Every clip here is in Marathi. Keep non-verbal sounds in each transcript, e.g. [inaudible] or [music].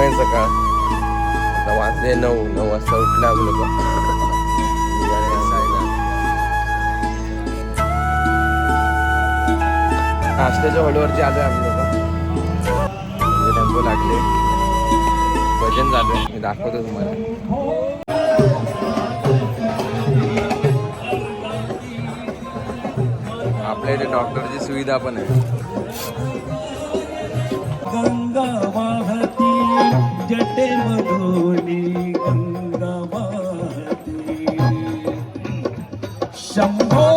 आहे सकाळ आता वाजले नऊ नऊ वाजता उठला आम्ही नाश्त्याच्या हॉलवरती आलोय आम्ही लोक. म्हणजे टेम्पो लागले. भजन चालू आहे. मी दाखवतो तुम्हाला. आपल्या इथे डॉक्टरची सुविधा पण आहे. गंगा वाहती जटेमधोनी गंगा वाहती शंभो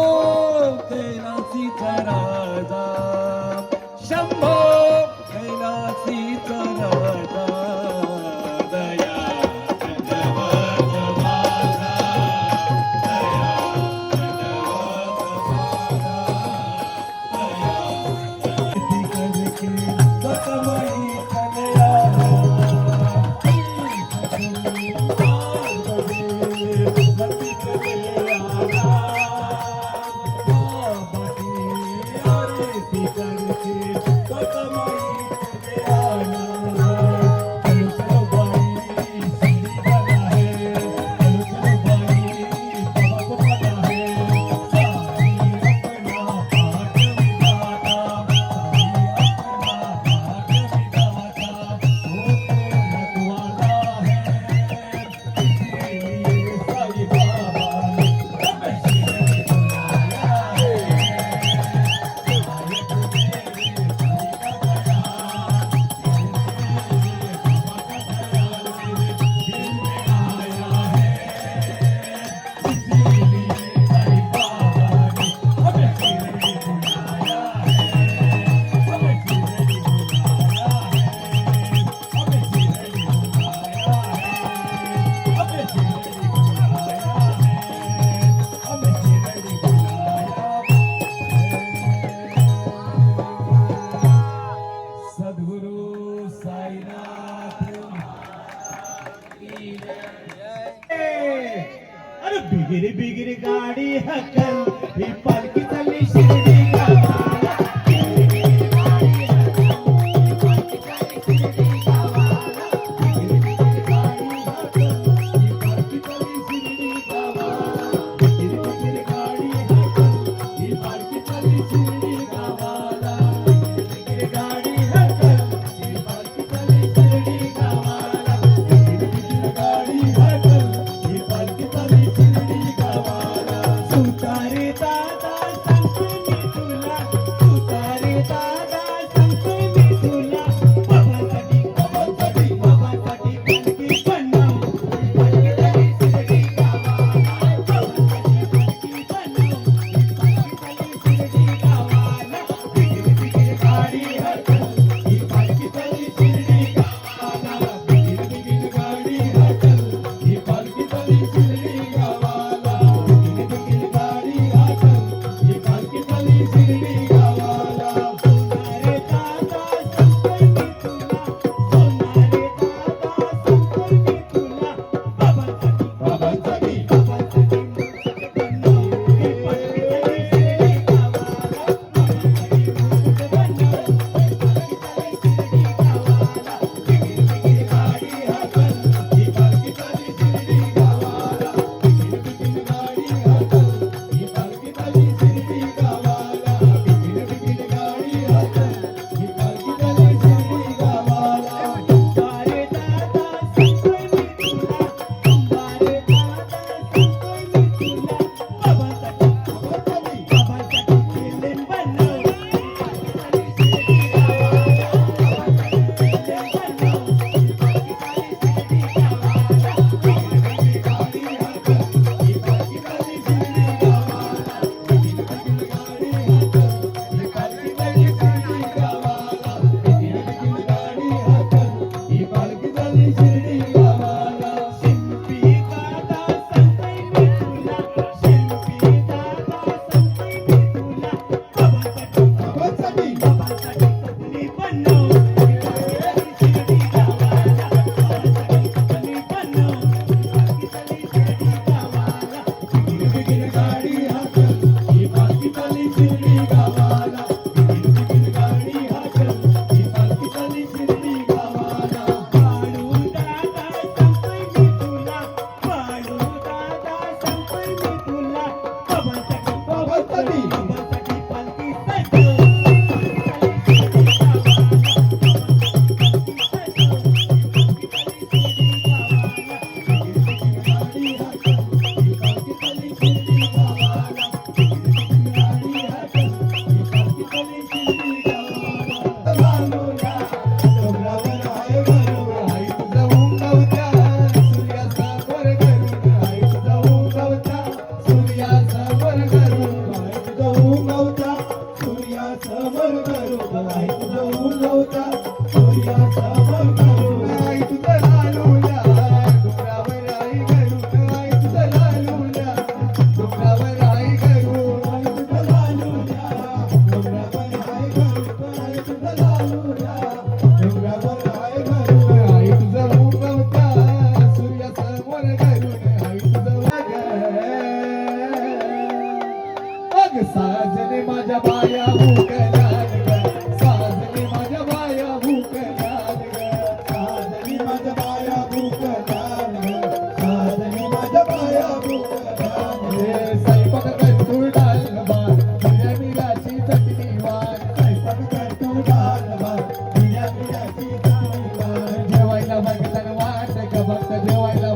भक्त जेवायला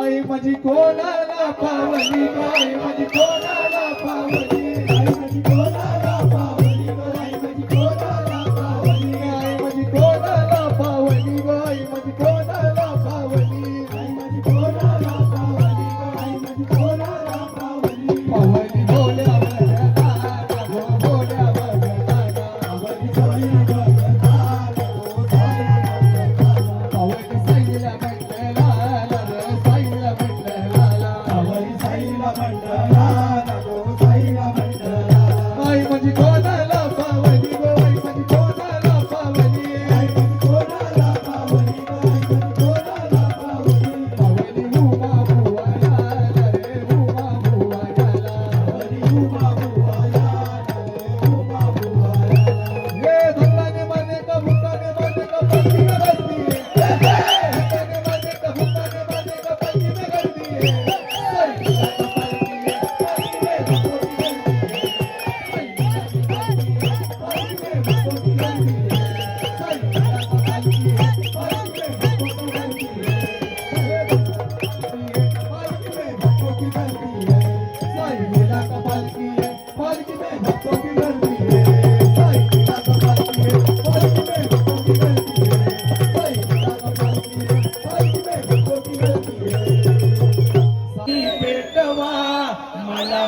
आई माझी कोणाला पावली माझी कोण गर्दी है मला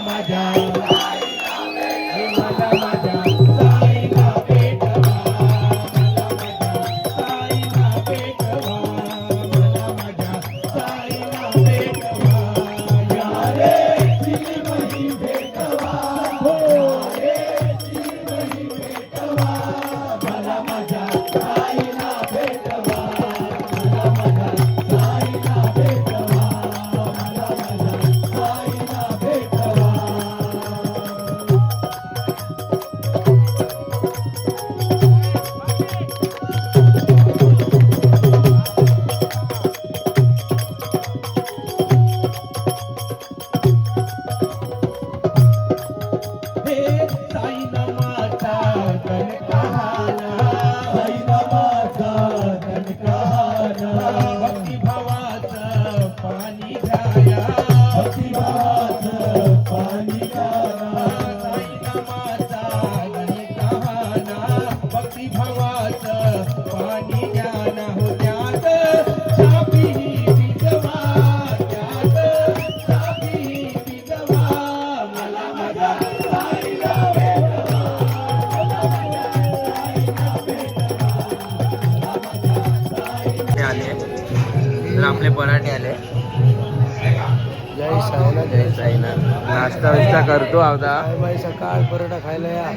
नाश्ता विस्ता करतो आता. सकाळ परोठा खायला या.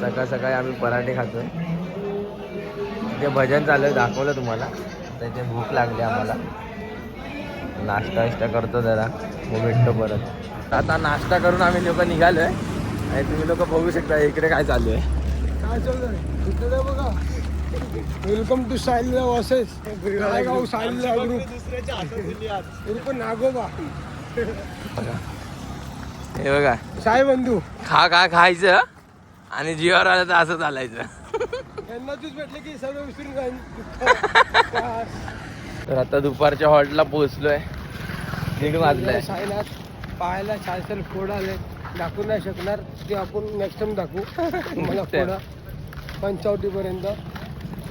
सकाळ सकाळी आम्ही पराठे खातो. ते भजन चालू आहे दाखवलं तुम्हाला. त्याचे भूक लागली आम्हाला. नाश्ता विष्टा करतो जरा. मग भेटतो परत. आता नाश्ता करून आम्ही लोक निघालो आहे आणि तुम्ही लोक बघू शकता इकडे काय चालू आहे. काय चाललंय? इकडे बघा. वेलकम टू साईला वॉसेस ग्रुप नागोबा. हे बघा. साई बंधू. खा खा खायचं आणि जीवावर आलं तर असं चालायचं. यांना तूच भेटले की सर्व विसरून जाईल तर आता दुपारच्या हॉल्टला पोहोचलोय. दीड वाजलाय. साईनाथ पाहायला छान छान फोड आले. दाखवू नाही शकणार. ते आपण नेक्स्ट टाइम दाखवू. [laughs] मला फोडा पंचावटी पर्यंत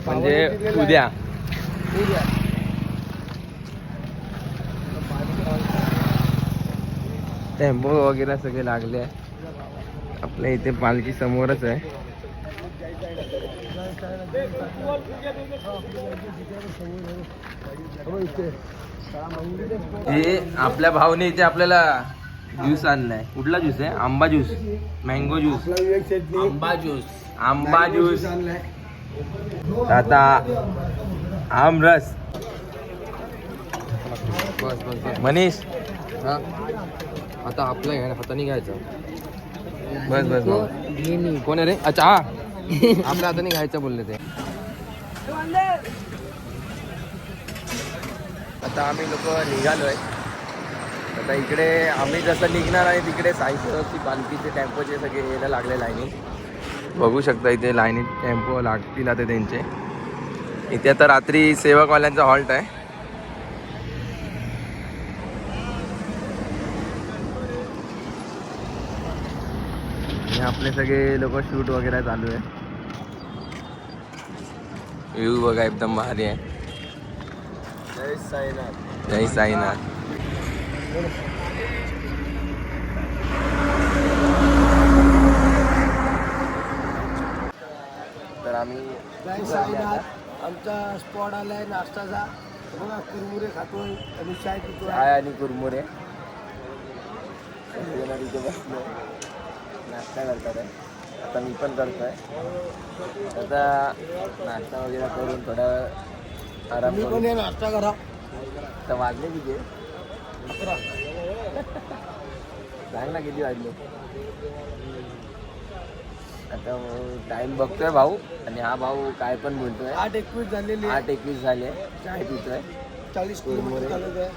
म्हणजे उद्या. उद्या. टेम्पो वगैरे सगळे लागले आहे. आपल्या इथे पालखी समोरच आहे. हो आपल्या भावने इथे आपल्याला ज्यूस आणलाय. कुठला ज्यूस आहे? आंबा ज्यूस. Mango juice. आंबा ज्यूस. आंबा ज्यूस आता आमरस. बस. मनीष. हा. आता आपल्या घ्या हाताने घ्यायचं बस बस बस. कोण आहे रे? अच्छा हा. आपल्या हाताने घ्यायचं बोलले ते. आता आम्ही लोक निघालोय. आता इकडे आम्ही जसं निघणार आहे तिकडे साईसरची पालखीचे टेम्पोचे सगळे यायला लागले लाईनीत. बघू शकता इथे लाईनीत टेम्पो लागतील आता त्यांचे. इथे आता रात्री सेवकवाल्यांचा हॉल्ट आहे. आपले सगळे लोक शूट वगैरे चालू आहे. व्ह्यू बघा एकदम भारी आहे. जय साईनाथ. जय साईनाथ. तर आम्ही जय साईनाथ. आमचा स्पॉट आलाय नाश्ताचा बघा कुरमुरे खातोय आणि चाय पितोय. चाय आणि कुरमुरे. बसलो नाश्ता करतात आहे. आता मी पण करतोय. आता नाश्ता वगैरे करून थोडा आराम करून. नाश्ता करा. आता वाजले किती? सांग ना किती वाजले? आता टाइम बघतोय भाऊ. आणि हा भाऊ काय पण बोलतोय. आठ एकवीस झालेली आहे. आठ एकवीस झाले. चाय पितोय? चाळीस आहे.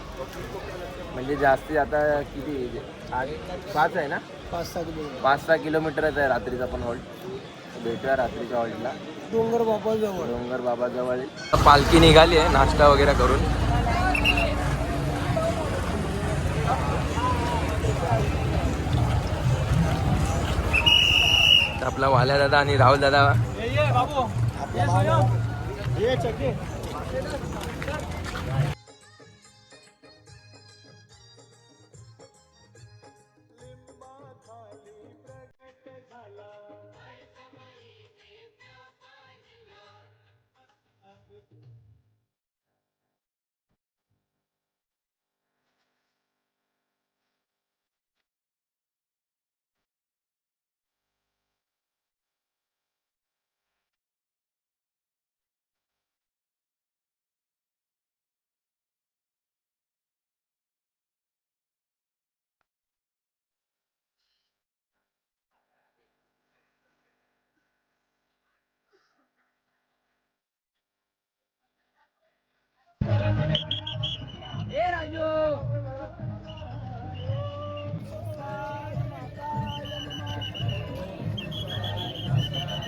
म्हणजे जास्ती आता किती? आठ पाच आहे ना? पाच सहा किलोमीटर पाच सहा किलोमीटरच आहे रात्रीचा पण हॉल्ट भेटूया रात्रीच्या हॉल्टला डोंगर बाबा जवळ डोंगर बाबा जवळ पालखी निघाली आहे नाश्ता वगैरे करून आपला वाल्या दादा आणि राहुल दादा ये चके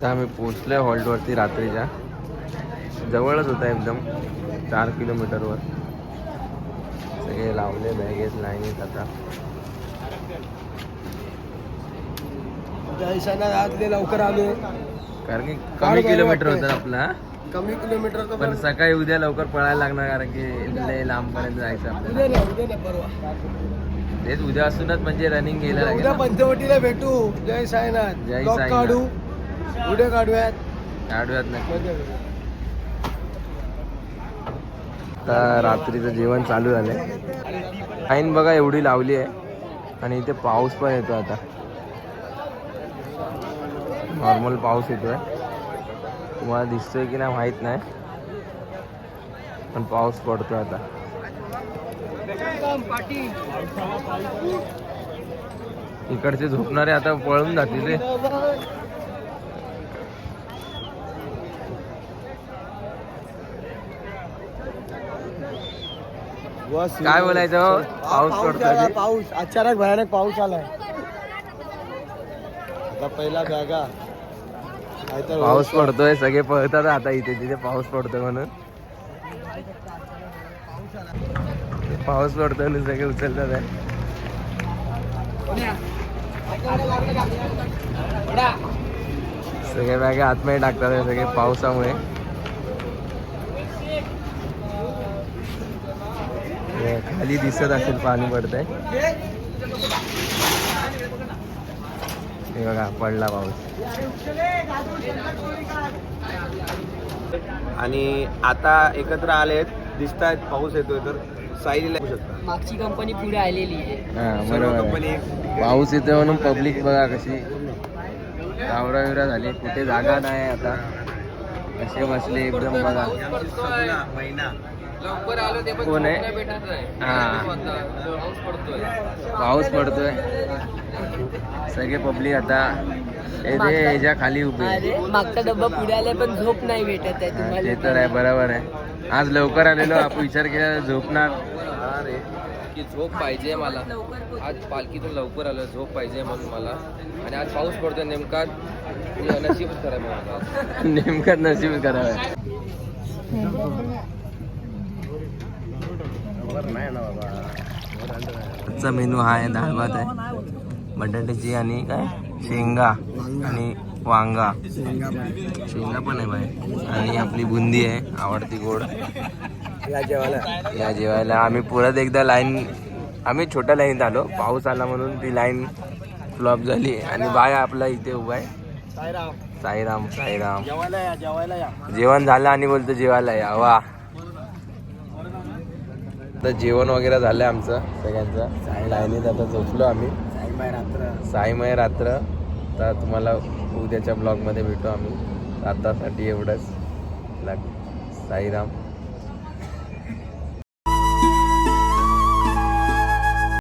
तर आम्ही पोचलोय हॉल्टवरती रात्रीच्या. जवळच होता एकदम चार किलोमीटरवर. सगळे लावले बॅगेत लाईनीत आता. आतले लवकर आलो. कारण की कमी किलोमीटर. होतं आपला कमी किलोमीटर पण सकाळी उद्या लवकर पळायला लागणार कारण की लय लांबपर्यंत जायचं आपल्याला. तेच उद्या असूनच म्हणजे रनिंग ना. पंचवटीला भेटू जय साईनाथ. जय. काढू. व्हिडिओ काढूयात. आठवड्यात नाही. आता रात्रीचं जेवण चालू झालंय. आईन बघा एवढी लावली आहे. आणि इथे पाऊस पण येतो आता. नॉर्मल पाऊस येतोय. तुम्हाला दिसतोय की नाही माहीत नाही. पण पाऊस पडतोय आता. इकडचे झोपणारे आता पळून जातील काय बोलायचं हो? पाऊस पडतोय. आला, ते. पाऊस. अचानक भयानक पाऊस आलाय. आता पहिला नाहीतर पाऊस पडतोय सगळे पळतात आता इथे तिथे पाऊस पडतोय म्हणून. पाऊस पडतोय म्हणून सगळे उचलतात आहे. सगळे बॅगा आतमध्ये टाकतात सगळे पावसामुळे. खाली दिसत असेल पाणी पडतंय. हे बघा पडला पाऊस. आणि आता एकत्र आलेत दिसत आहेत पाऊस येतोय तर साईला लागू शकता मागची कंपनी पुढे आलेली आहे. हा बरोबर. पाऊस येतोय म्हणून पब्लिक बघा कशी गावरा विवरा झाली. कुठे जागा नाही आता. कसे बसले एकदम बघा. महिना. लवकर आलो ते पण कोण आहे? नाही. हा. पाऊस पडतोय. पाऊस पडतोय. सगळे पब्लिक आता येते ह्याच्या खाली उभे अरे मागचा डब्बा पुढे आलाय पण झोप नाही भेटत आहे हा, तुम्हाला ते तर आहे बरोबर आहे. आज लवकर आलेलो आपण विचार केला झोपणार. अरे की झोप पाहिजे मला. आज पालखीतून लवकर आलं झोप पाहिजे म्हणून मला. आणि आज पाऊस पडतोय नेमका. नशीबच मला. नेमकं नशीब करावं आजचा मेनू हा आहे डाळ भात आहे. बटाट्याची आणि काय? शेंगा आणि वांगा. शेंगा पण आहे बाय आणि आपली बुंदी आहे आवडती गोड. या जेवायला. या जेवायला. आम्ही परत एकदा लाईन आम्ही छोट्या लाईनीत आलो. पाऊस आला म्हणून ती लाईन फ्लॉप झाली. आणि बाय आपला इथे उभा आहे. साईराम. साईराम साईराम. जेवण झालं आणि बोलतो जेवायला या. वा. तर जेवण वगैरे झालं आमचं सगळ्यांचं. लाईनीत आता झोपलो आम्ही. साईमय रात्र. साईमय रात्र तर तुम्हाला उद्याच्या ब्लॉगमध्ये भेटू आम्ही. आतासाठी एवढंच. लाग साईराम.